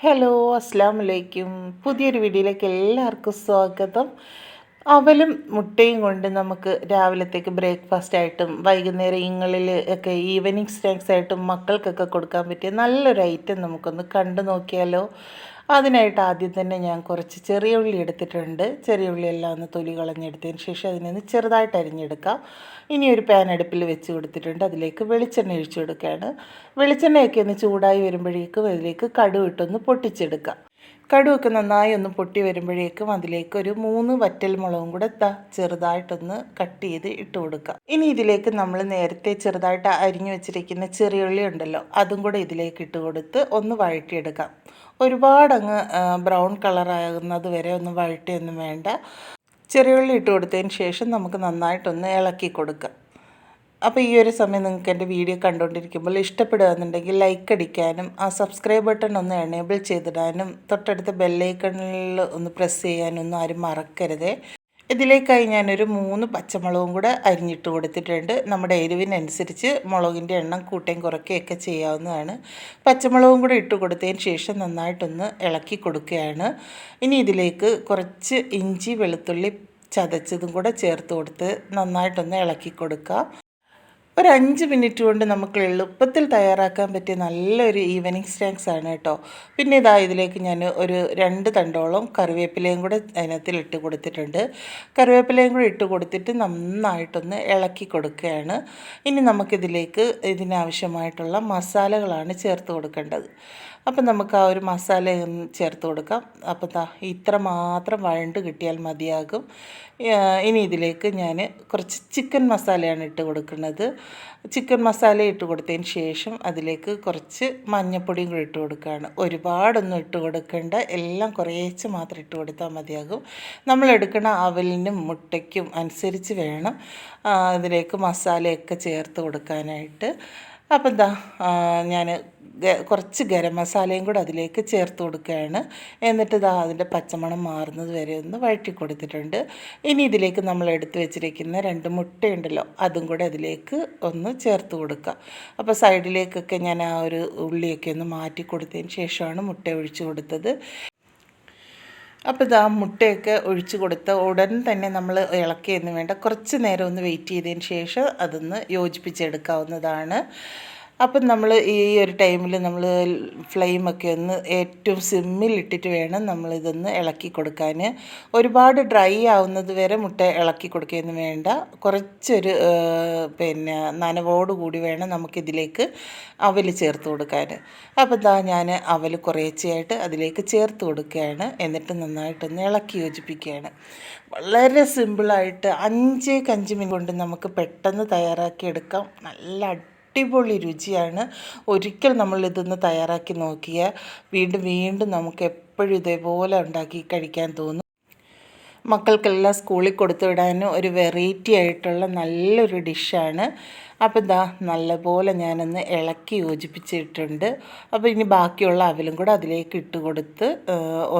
Hello അസ്സാം വലൈക്കും പുതിയൊരു വീഡിയോയിലേക്ക് എല്ലാവർക്കും സ്വാഗതം. അവലും മുട്ടയും കൊണ്ട് നമുക്ക് രാവിലത്തേക്ക് ബ്രേക്ക്ഫാസ്റ്റ് ആയിട്ടും വൈകുന്നേരങ്ങളിൽ ഒക്കെ ഈവനിങ് സ്നാക്സ് ആയിട്ടും മക്കൾക്കൊക്കെ കൊടുക്കാൻ പറ്റിയ നല്ലൊരു ഐറ്റം നമുക്കൊന്ന് കണ്ടു നോക്കിയാലോ അതിനായിട്ട് ആദ്യം തന്നെ ഞാൻ കുറച്ച് ചെറിയ ഉള്ളി എടുത്തിട്ടുണ്ട്. ചെറിയ ഉള്ളി എല്ലാം ഒന്ന് തൊലി കളഞ്ഞെടുത്തതിന് ശേഷം അതിനൊന്ന് ചെറുതായിട്ട് അരിഞ്ഞെടുക്കാം. ഇനി ഒരു പാൻ അടുപ്പിൽ വെച്ച് കൊടുത്തിട്ടുണ്ട്. അതിലേക്ക് വെളിച്ചെണ്ണ ഒഴിച്ചു കൊടുക്കുകയാണ്. വെളിച്ചെണ്ണയൊക്കെ ഒന്ന് ചൂടായി വരുമ്പോഴേക്കും അതിലേക്ക് കടുവിട്ടൊന്ന് പൊട്ടിച്ചെടുക്കാം. കടുവൊക്കെ നന്നായി ഒന്ന് പൊട്ടി വരുമ്പോഴേക്കും അതിലേക്ക് ഒരു മൂന്ന് വറ്റൽ മുളകും കൂടെ ത ചെറുതായിട്ടൊന്ന് കട്ട് ചെയ്ത് ഇട്ട് കൊടുക്കുക ഇനി ഇതിലേക്ക് നമ്മൾ നേരത്തെ ചെറുതായിട്ട് അരിഞ്ഞു വെച്ചിരിക്കുന്ന ചെറിയുള്ളി ഉണ്ടല്ലോ അതും കൂടെ ഇതിലേക്ക് ഇട്ട് കൊടുത്ത് ഒന്ന് വഴറ്റിയെടുക്കാം. ഒരുപാടങ്ങ് ബ്രൗൺ കളറാകുന്നത് വരെ ഒന്ന് വഴറ്റിയൊന്നും വേണ്ട. ചെറിയുള്ളി ഇട്ട് കൊടുത്തതിന് ശേഷം നമുക്ക് നന്നായിട്ടൊന്ന് ഇളക്കി കൊടുക്കാം. അപ്പോൾ ഈ ഒരു സമയം നിങ്ങൾക്ക് എന്റെ വീഡിയോ കണ്ടുകൊണ്ടിരിക്കുമ്പോൾ ഇഷ്ടപ്പെടുകയെന്നുണ്ടെങ്കിൽ ലൈക്ക് അടിക്കാനും ആ സബ്സ്ക്രൈബ് ബട്ടൺ ഒന്ന് എനേബിൾ ചെയ്തിടാനും തൊട്ടടുത്ത ബെല്ലൈക്കണിൽ ഒന്ന് പ്രസ് ചെയ്യാനൊന്നും ആരും മറക്കരുത്. ഇതിലേക്കായി ഞാനൊരു മൂന്ന് പച്ചമുളകും കൂടെ അരിഞ്ഞിട്ട് കൊടുത്തിട്ടുണ്ട്. നമ്മുടെ എരിവിനനുസരിച്ച് മുളകിന്റെ എണ്ണം കൂട്ടേം കുറയ്ക്കുകയൊക്കെ ചെയ്യാവുന്നതാണ്. പച്ചമുളകും കൂടെ ഇട്ട് കൊടുത്തതിന് ശേഷം നന്നായിട്ടൊന്ന് ഇളക്കി കൊടുക്കുകയാണ്. ഇനി ഇതിലേക്ക് കുറച്ച് ഇഞ്ചി വെളുത്തുള്ളി ചതച്ചതും കൂടെ ചേർത്ത് കൊടുത്ത് നന്നായിട്ടൊന്ന് ഇളക്കി കൊടുക്കുക ഒരു അഞ്ച് മിനിറ്റ് കൊണ്ട് നമുക്ക് എളുപ്പത്തിൽ തയ്യാറാക്കാൻ പറ്റിയ നല്ലൊരു ഈവനിങ് സ്നാക്സ് ആണ് കേട്ടോ. പിന്നെ ഇതാ ഇതിലേക്ക് ഞാൻ ഒരു രണ്ട് തണ്ടോളം കറിവേപ്പിലയും കൂടെ അതിനകത്തിൽ ഇട്ട് കൊടുത്തിട്ടുണ്ട്. കറിവേപ്പിലയും കൂടെ ഇട്ട് കൊടുത്തിട്ട് നന്നായിട്ടൊന്ന് ഇളക്കി കൊടുക്കുകയാണ്. ഇനി നമുക്കിതിലേക്ക് ഇതിനാവശ്യമായിട്ടുള്ള മസാലകളാണ് ചേർത്ത് കൊടുക്കേണ്ടത്. അപ്പം നമുക്ക് ആ ഒരു മസാല ചേർത്ത് കൊടുക്കാം. അപ്പം താ ഇത്ര മാത്രം വഴണ്ട് കിട്ടിയാൽ മതിയാകും. ഇനി ഇതിലേക്ക് ഞാൻ കുറച്ച് ചിക്കൻ മസാലയാണ് ഇട്ട് കൊടുക്കുന്നത്. ചിക്കൻ മസാല ഇട്ട് കൊടുത്തതിന് ശേഷം അതിലേക്ക് കുറച്ച് മഞ്ഞപ്പൊടിയും കൂടി ഇട്ട് കൊടുക്കുകയാണ്. ഒരുപാടൊന്നും ഇട്ട് കൊടുക്കേണ്ട. എല്ലാം കുറേച്ച് മാത്രം ഇട്ട് കൊടുത്താൽ മതിയാകും. നമ്മൾ എടുക്കുന്ന അവലിനും മുട്ടയ്ക്കും അനുസരിച്ച് വേണം ഇതിലേക്ക് മസാലയൊക്കെ ചേർത്ത് കൊടുക്കാനായിട്ട്. അപ്പം എന്താ ഞാൻ കുറച്ച് ഗരം മസാലയും കൂടെ അതിലേക്ക് ചേർത്ത് കൊടുക്കുകയാണ്. എന്നിട്ട് ഇതാ അതിന്റെ പച്ചമണം മാറുന്നത് വരെ ഒന്ന് വഴറ്റി കൊടുത്തിട്ടുണ്ട്. ഇനി ഇതിലേക്ക് നമ്മൾ എടുത്ത് വെച്ചിരിക്കുന്ന രണ്ട് മുട്ടയുണ്ടല്ലോ അതും കൂടെ അതിലേക്ക് ഒന്ന് ചേർത്ത് കൊടുക്കുക. അപ്പോൾ സൈഡിലേക്കൊക്കെ ഞാൻ ആ ഒരു ഉള്ളിയൊക്കെ ഒന്ന് മാറ്റി കൊടുത്തതിന് ശേഷമാണ് മുട്ട ഒഴിച്ചു കൊടുത്തത്. അപ്പോൾ ഇതാ മുട്ടയൊക്കെ ഒഴിച്ചു കൊടുത്ത് ഉടൻ തന്നെ നമ്മൾ ഇളക്കിയെന്ന് വേണ്ട കുറച്ച് നേരം ഒന്ന് വെയിറ്റ് ചെയ്തതിന് ശേഷം അതൊന്ന് യോജിപ്പിച്ചെടുക്കാവുന്നതാണ് അപ്പം നമ്മൾ ഈ ഒരു ടൈമിൽ നമ്മൾ ഫ്ലെയിമൊക്കെ ഒന്ന് ഏറ്റവും സിമ്മിൽ ഇട്ടിട്ട് വേണം നമ്മളിതൊന്ന് ഇളക്കി കൊടുക്കാൻ ഒരുപാട് ഡ്രൈ ആവുന്നത് വരെ മുട്ട ഇളക്കി കൊടുക്കുകയൊന്നും വേണ്ട. കുറച്ചൊരു പിന്നെ നനവോട് കൂടി വേണം നമുക്കിതിലേക്ക് അവൽ ചേർത്ത് കൊടുക്കാൻ അപ്പം ഇതാ ഞാൻ അവൽ കുറേച്ചയായിട്ട് അതിലേക്ക് ചേർത്ത് കൊടുക്കുകയാണ്. എന്നിട്ട് നന്നായിട്ടൊന്ന് ഇളക്കി യോജിപ്പിക്കുകയാണ്. വളരെ സിമ്പിളായിട്ട് അഞ്ച് കഞ്ച് മിനിറ്റ് കൊണ്ട് നമുക്ക് പെട്ടെന്ന് തയ്യാറാക്കിയെടുക്കാം നല്ല അടിപൊളി രുചിയാണ്. ഒരിക്കൽ നമ്മൾ ഇതൊന്ന് തയ്യാറാക്കി നോക്കിയാൽ വീണ്ടും വീണ്ടും നമുക്ക് എപ്പോഴും ഇതേപോലെ ഉണ്ടാക്കി കഴിക്കാൻ തോന്നും. മക്കൾക്കെല്ലാം സ്കൂളിൽ കൊടുത്തു വിടാനും ഒരു വെറൈറ്റി ആയിട്ടുള്ള നല്ലൊരു ഡിഷാണ് അപ്പോൾ ഇതാ നല്ലപോലെ ഞാനൊന്ന് ഇളക്കി യോജിപ്പിച്ചിട്ടുണ്ട്. അപ്പോൾ ഇനി ബാക്കിയുള്ള അവലും കൂടെ അതിലേക്ക് ഇട്ട് കൊടുത്ത്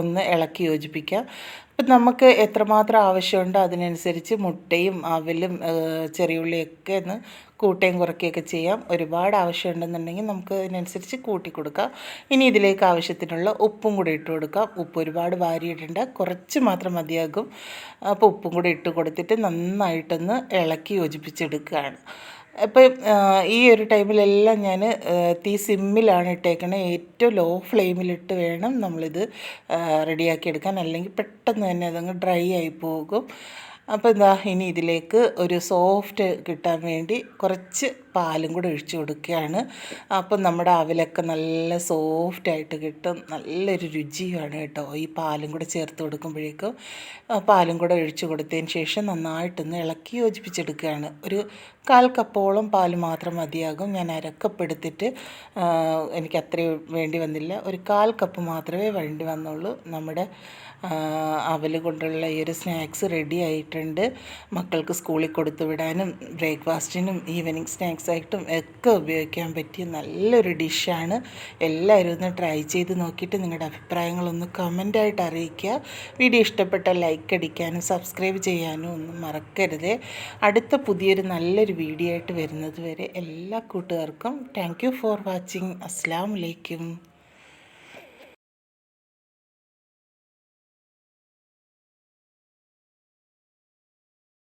ഒന്ന് ഇളക്കി യോജിപ്പിക്കാം. അപ്പം നമുക്ക് എത്രമാത്രം ആവശ്യമുണ്ടോ അതിനനുസരിച്ച് മുട്ടയും അവലും ചെറിയുള്ളിയൊക്കെ ഒന്ന് കൂട്ടയും കുറയ്ക്കുകയൊക്കെ ചെയ്യാം. ഒരുപാട് ആവശ്യമുണ്ടെന്നുണ്ടെങ്കിൽ നമുക്ക് അതിനനുസരിച്ച് കൂട്ടി കൊടുക്കാം. ഇനി ഇതിലേക്ക് ആവശ്യത്തിനുള്ള ഉപ്പും കൂടി ഇട്ട് കൊടുക്കാം. ഉപ്പ് ഒരുപാട് വാരിയിട്ടുണ്ട് കുറച്ച് മാത്രം മതിയാകും. അപ്പോൾ ഉപ്പും കൂടി ഇട്ട് കൊടുത്തിട്ട് നന്നായിട്ടൊന്ന് ഇളക്കി യോജിപ്പിച്ചെടുക്കുകയാണ്. അപ്പോൾ ഈ ഒരു ടൈമിലെല്ലാം ഞാൻ തീ സിമ്മിലാണ് ഇട്ടേക്കണത് ഏറ്റവും ലോ ഫ്ലെയിമിലിട്ട് വേണം നമ്മളിത് റെഡിയാക്കി എടുക്കാൻ അല്ലെങ്കിൽ പെട്ടെന്ന് തന്നെ അതങ്ങ് ഡ്രൈ ആയി പോകും. അപ്പോൾ എന്താ ഇനി ഇതിലേക്ക് ഒരു സോഫ്റ്റ് കിട്ടാൻ വേണ്ടി കുറച്ച് പാലും കൂടെ ഒഴിച്ചു കൊടുക്കുകയാണ്. അപ്പം നമ്മുടെ അവലൊക്കെ നല്ല സോഫ്റ്റായിട്ട് കിട്ടും. നല്ലൊരു രുചിയാണ് കേട്ടോ. ഈ പാലും കൂടെ ചേർത്ത് കൊടുക്കുമ്പോഴേക്കും പാലും കൂടെ ഒഴിച്ചു കൊടുത്തതിന് ശേഷം നന്നായിട്ടൊന്ന് ഇളക്കി യോജിപ്പിച്ചെടുക്കുകയാണ്. ഒരു കാൽ കപ്പോളം പാൽ മാത്രം മതിയാകും. ഞാൻ അരക്കപ്പ് എടുത്തിട്ട് എനിക്ക് അത്രയും വേണ്ടി വന്നില്ല. ഒരു കാൽ കപ്പ് മാത്രമേ വേണ്ടി വന്നുള്ളൂ. നമ്മുടെ അവൽ കൊണ്ടുള്ള ഈ ഒരു സ്നാക്സ് റെഡി ആയിട്ടുണ്ട്. മക്കൾക്ക് സ്കൂളിൽ കൊടുത്തു വിടാനും ബ്രേക്ക്ഫാസ്റ്റിനും ഈവനിങ് സ്നാക്സ് ആയിട്ടും ഒക്കെ ഉപയോഗിക്കാൻ പറ്റിയ നല്ലൊരു ഡിഷാണ്. എല്ലാവരും ഒന്ന് ട്രൈ ചെയ്ത് നോക്കിയിട്ട് നിങ്ങളുടെ അഭിപ്രായങ്ങളൊന്ന് കമന്റായിട്ട് അറിയിക്കുക. വീഡിയോ ഇഷ്ടപ്പെട്ട ലൈക്ക് അടിക്കാനും സബ്സ്ക്രൈബ് ചെയ്യാനും ഒന്നും മറക്കരുത്. അടുത്ത പുതിയൊരു നല്ലൊരു വീഡിയോ ആയിട്ട് വരുന്നത് വരെ എല്ലാ കൂട്ടുകാർക്കും താങ്ക് ഫോർ വാച്ചിങ് അസ്സാം വലൈക്കും